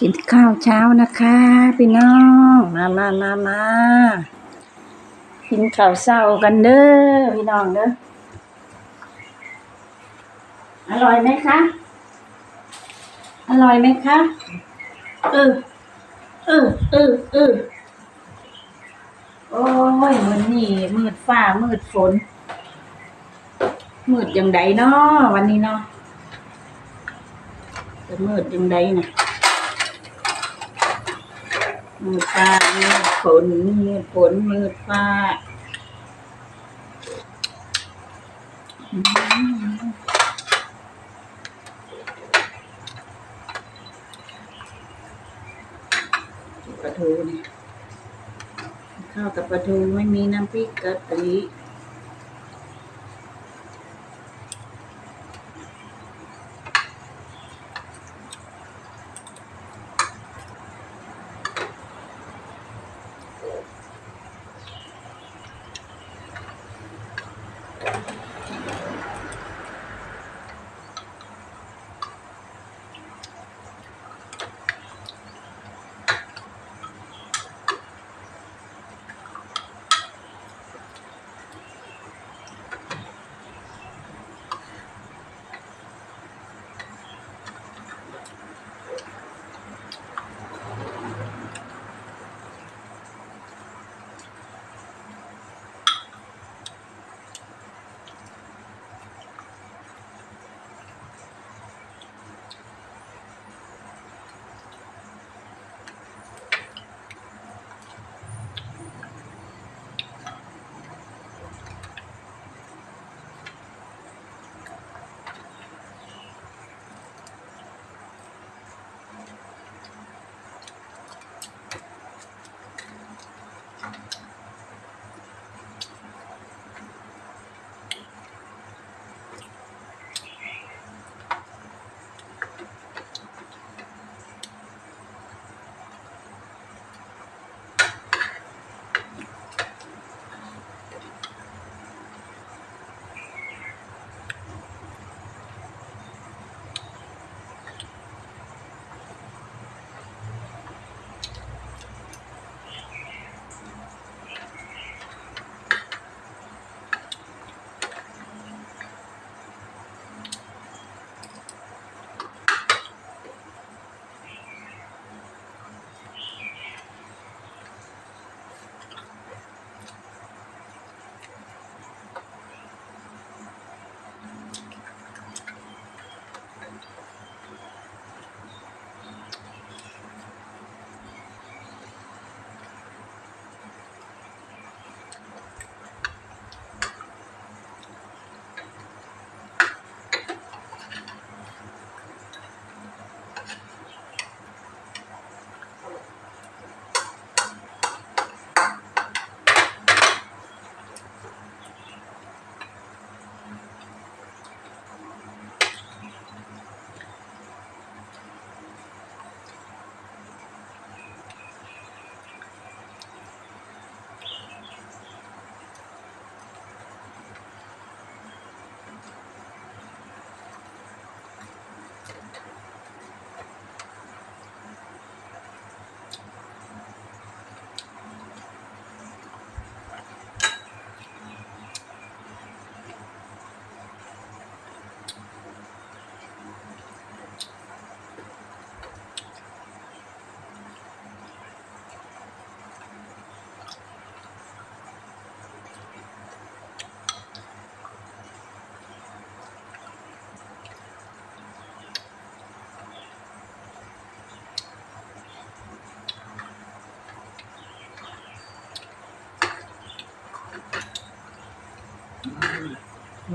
กินข้าวเช้านะคะพี่น้องมามามามากินข้าวเช้ากันเด้อพี่น้องเด้ออร่อยไหมคะอร่อยไหมคะเออเออเออเออโอ้ยวันนี้มืดฟ้ามืดฝน มืดยังไดเนาะวันนี้เนาะจะมืดยังไดนะ มืดฟ้ามืดฝนมืดฝนมืดฟ้าปลาทูนี่ข้าวกับปลาทูไม่มีน้ำพริกกะปิ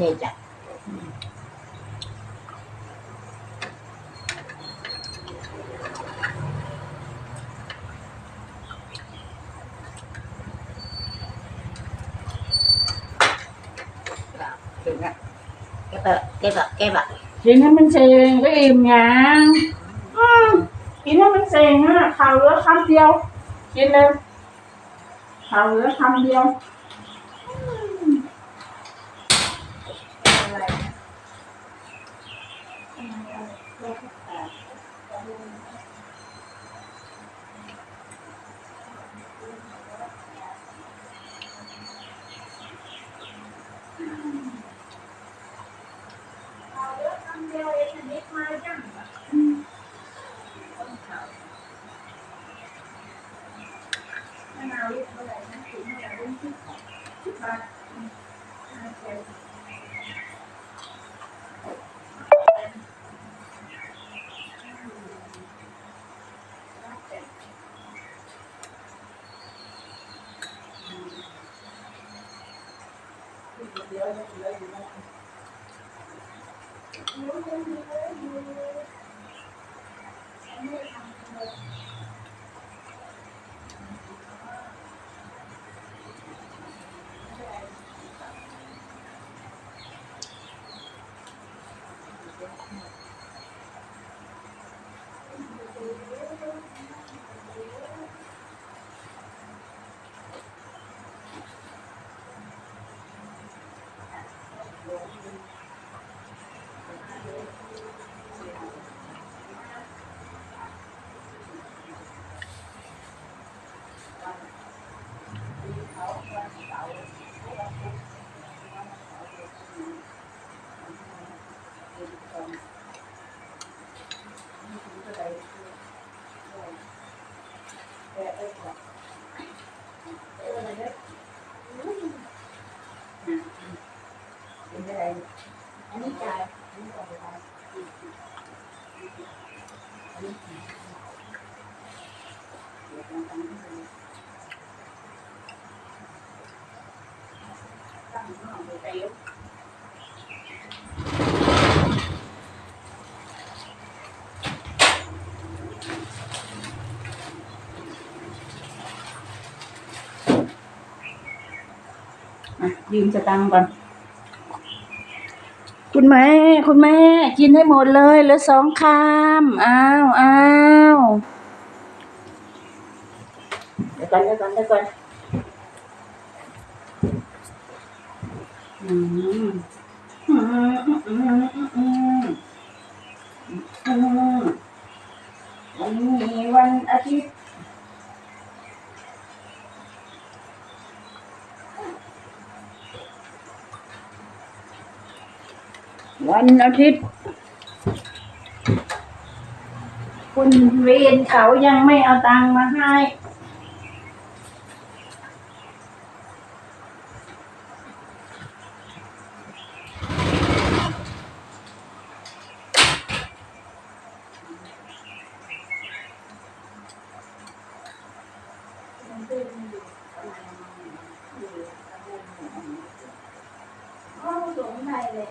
นี่จ้ะถึงอะเก็บอะเก็บอะเก็บอะกินให้มันเซง Tá. Tá Thank. 嗯อะยืมสตัง คุณแม่ คุณแม่ กินให้หมดเลยเหลือสองคำอ้าวอ้าวเดี๋ยวก่อนเดี๋ยวก่อนเดี๋ยวก่อนอืมอืมอืมอืมอืมอืมวันนี้วันอาทิตย์ วันอาทิตย์ คุณเวียนเขายังไม่เอาตังค์มาให้ห้องสัยเลย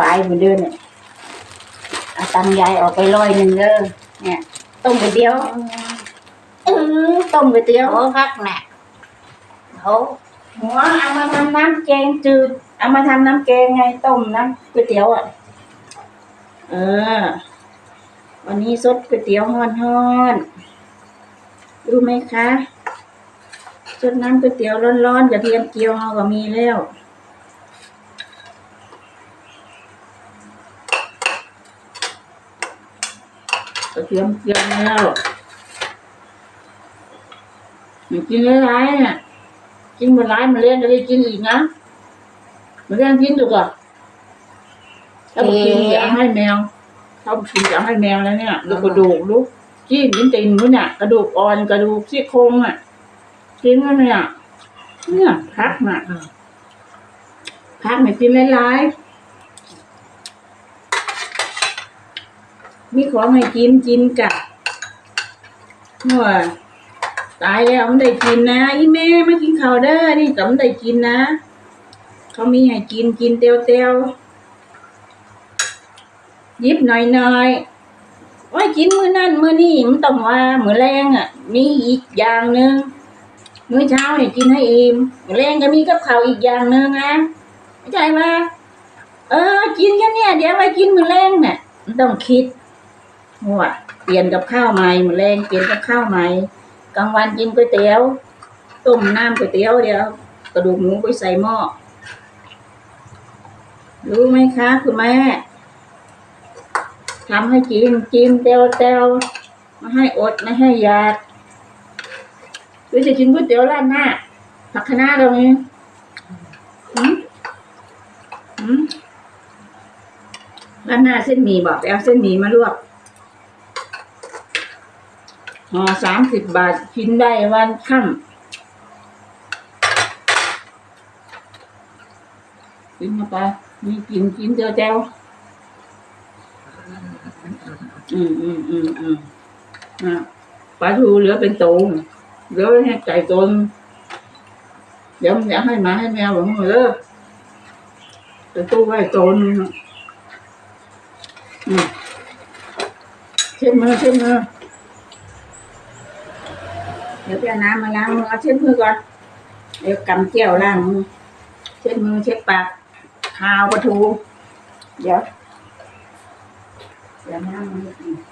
ปลายเหมือนเดิมเนี่ยเอา ตังค์ยายออกไปลอยหนึ่งเด้อเนี่ย ต้มก๋วยเตี๋ยวเออต้มก๋วยเตี๋ยว โอ้พักหนักโอ้หัวเอามาทำน้ำแกงจืด เอามาทำน้ำแกงไงต้มน้ำก๋วยเตี๋ยวอะ เออ วันนี้ซดก๋วยเตี๋ยวฮ้อนๆรู้ไหมคะซดน้ำก๋วยเตี๋ยวร้อนๆกระเทียมเจียวเราก็มีแล้ว กระเทียมเจียวแล้วอย่ากินร้ายเนี่ยกินมาร้ายมาเล่นจะได้กินอีกนะมาเล่นกินดูก่อนถ้าบอกกินอย่าให้แมวถ้าบอกกินอย่าให้แมวแล้วเนี่ยดูกระดูกลูกกินกินติ่งลูกเนี่ยกระดูกอ่อนกระดูกซี่โครงอะกินแล้วเนี่ยเนี่ยพักน่ะพักไม่กินร้ายๆ มีของให้กินกินกะหัวตายแล้วมันได้กินนะอีแม่ไมากินข้าวเด้อนี่ก็มันได้กินนะเขามีให้กินกินเตียวเตียวยิบหน่อยหน่อยว่ากินมื้อนั่นมื้อนี่มันต้องว่ามื้อแรงอะ มีอีกอย่างหนึ่งมื้อเช้าเนี่ยกินให้อิ่มมื้อแรงก็มีกับข้าวอีกอย่างหนึ่งนะเข้าใจไหมเออ กินแค่เนี้ยเดี๋ยวไปกินมื้อแรงเนี่ยต้องคิด หัวเปลี่ยนกับข้าวใหม่มอแรงเปลี่ยนกับข้าวใหม่กลางวันกินก๋วยเตี๋ยว ต้มน้ำก๋วยเตี๋ยวเดี๋ยวกระดูกหมูไปใส่หม้อรู้ไหมคะคุณแม่ทำให้กินกินเตียวเตียวไม่ให้อดไม่ให้อยากหรือจะกินก๋วยเตี๋ยวร้านหน้าผักคะน้าเราไงหืมหืมร้านหน้าเส้นหมี่บอกไปเอาเส้นหมี่มาลวก ห่อสามสิบบาทกินได้วันค่ำกินเข้าไปมีกินกินเจียวแจ้วอืมอืมอืมอืมอะปลาทูเหลือเป็นโตงเหลือให้ไก่ตนเดี๋ยวมันอยากให้หมาให้แมวหลงเหลอจะตู้ไว้ตนอืมเช็ดมือเช็ดมือ ดี๋ยวไปเอาน้ำมาล้างมือเอาเช็ดมือก่อน เดี๋ยวกำเจียวล้างมือเช็ดมือเช็ดปากคาวปลาทู เดี๋ยวเดี๋ยวน้ำมันนิดหนึ่งน้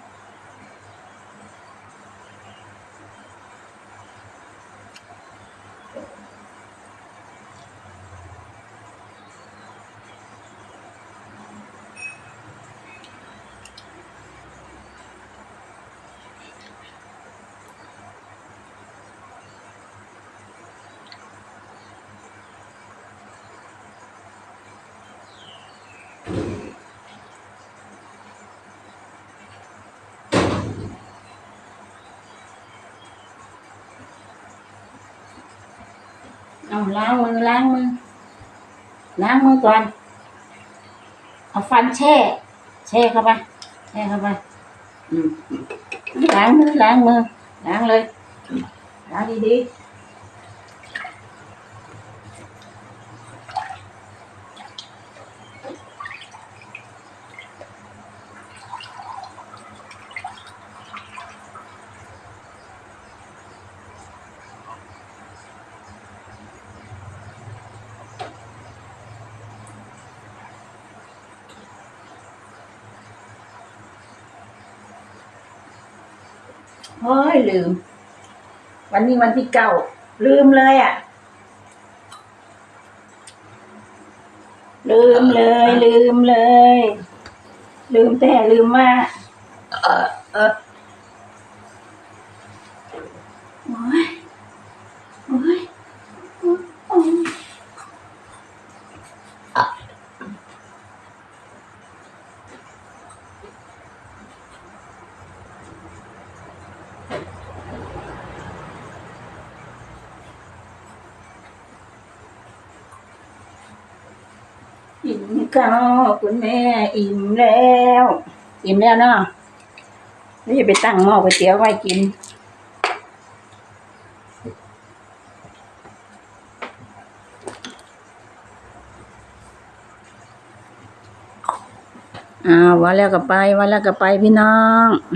เอาล้างมือล้างมือล้างมือก่อน เอาฟันแช่ แช่เข้าไปแช่เข้าไปอืมล้างมือล้างมือล้างเลยล้างดีๆ เฮ้ยลืม วันนี้วันที่เก้าลืมเลยอะ ลืมเลย ลืมเลย ลืมแต่ลืมว่าเออเออโอ้ยโอ้ยโอ้ย อิ่มข้าวคุณแม่อิ่มแล้ว อิ่มแล้วเนาะแล้วจะไปตั้งหม้อก๋วยเตี๋ยวไว้กิน อ่าวันแล้วก็ไปวันแล้วก็ไปพี่น้องอ